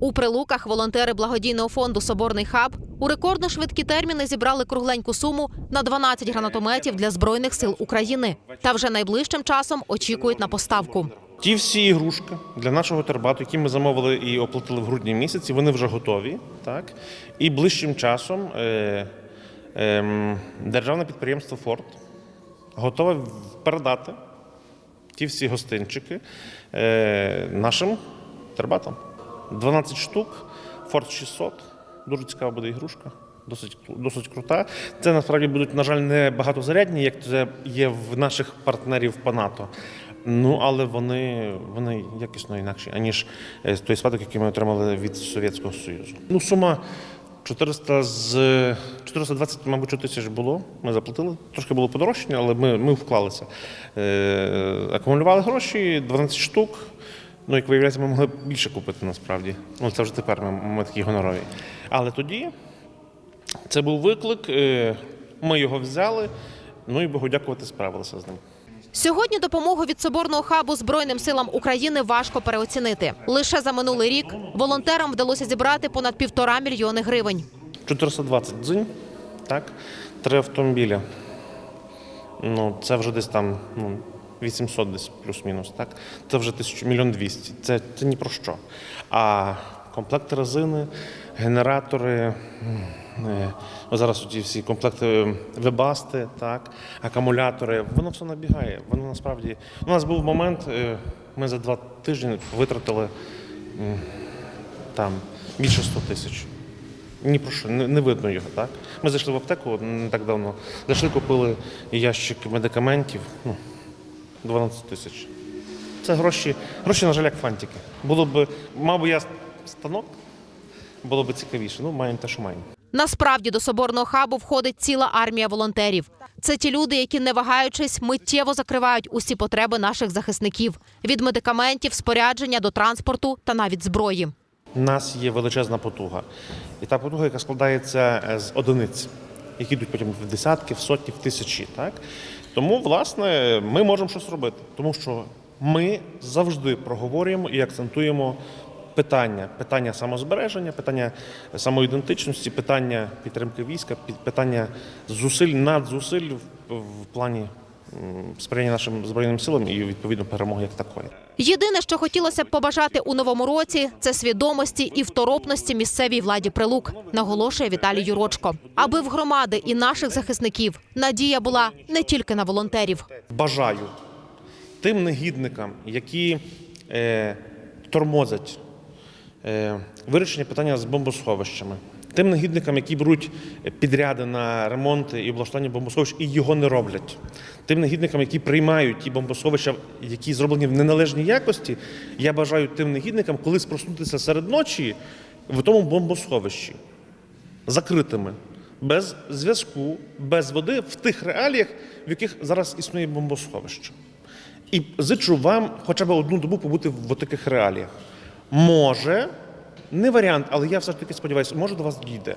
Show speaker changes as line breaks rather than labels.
У прилуках волонтери благодійного фонду Соборний хаб у рекордно швидкі терміни зібрали кругленьку суму на 12 гранатометів для збройних сил України. Та вже найближчим часом очікують на поставку.
Ті всі ігрушки для нашого тербату, які ми замовили і оплатили в грудні місяці, вони вже готові. Так? І ближчим часом е, ем, державне підприємство Форд готове передати ті всі гостинчики е, нашим тербатам. 12 штук, Форд 600. Дуже цікава буде ігрушка. Досить, досить крута. Це насправді будуть, на жаль, не багатозарядні, як це є в наших партнерів по НАТО. Ну, але вони, вони якісно інакші, аніж е, той спадок, який ми отримали від Совєтського Союзу. Ну, сума 400 з 420, мабуть, тисяч було. Ми заплатили. Трошки було подорожчання, але ми, ми вклалися. Е, акумулювали гроші, 12 штук. Ну, як виявляється, ми могли б більше купити насправді. Ну, це вже тепер ми, ми такі гонорові. Але тоді це був виклик, е, ми його взяли, ну і Богу дякувати, справилися з ним.
Сьогодні допомогу від соборного хабу Збройним силам України важко переоцінити. Лише за минулий рік волонтерам вдалося зібрати понад півтора мільйони гривень.
420 дзинь, так, три автомобіля. Ну, це вже десь там ну, 800 десь плюс-мінус, так? Це вже тисячу, мільйон двісті. Це, це ні про що. А комплекти резини, генератори, м, е, о, зараз ті всі комплекти вебасти, так, акумулятори, воно все набігає. Воно насправді. У нас був момент, е, ми за два тижні витратили там більше 100 тисяч. Ні про що, не, не видно його, так? Ми зайшли в аптеку не так давно. Зайшли, купили ящик медикаментів, ну, 12 тисяч. Це гроші, гроші, на жаль, як фантики. Було б, мав би я станок, було б цікавіше. Ну, маємо те, що маємо.
Насправді до соборного хабу входить ціла армія волонтерів. Це ті люди, які, не вагаючись, миттєво закривають усі потреби наших захисників від медикаментів, спорядження до транспорту та навіть зброї.
У нас є величезна потуга. І та потуга, яка складається е, з одиниць, які йдуть потім в десятки, в сотні, в тисячі. Так? Тому, власне, ми можемо щось робити, тому що ми завжди проговорюємо і акцентуємо питання: питання самозбереження, питання самоідентичності, питання підтримки війська, питання зусиль, надзусиль в, плані сприяння нашим збройним силам і відповідно перемоги як такої.
Єдине, що хотілося б побажати у новому році, це свідомості і второпності місцевій владі прилук, наголошує Віталій Юрочко. Аби в громади і наших захисників надія була не тільки на волонтерів.
бажаю тим негідникам, які е, тормозять е, вирішення питання з бомбосховищами, тим негідникам, які беруть підряди на ремонти і облаштування бомбосховищ і його не роблять, тим негідникам, які приймають ті бомбосховища, які зроблені в неналежній якості, я бажаю тим негідникам, коли спроснутися серед ночі в тому бомбосховищі закритими, без зв'язку, без води в тих реаліях, в яких зараз існує бомбосховище. І зичу вам хоча б одну добу побути в таких реаліях. Може, не варіант, але я все ж таки сподіваюся, може до вас дійде.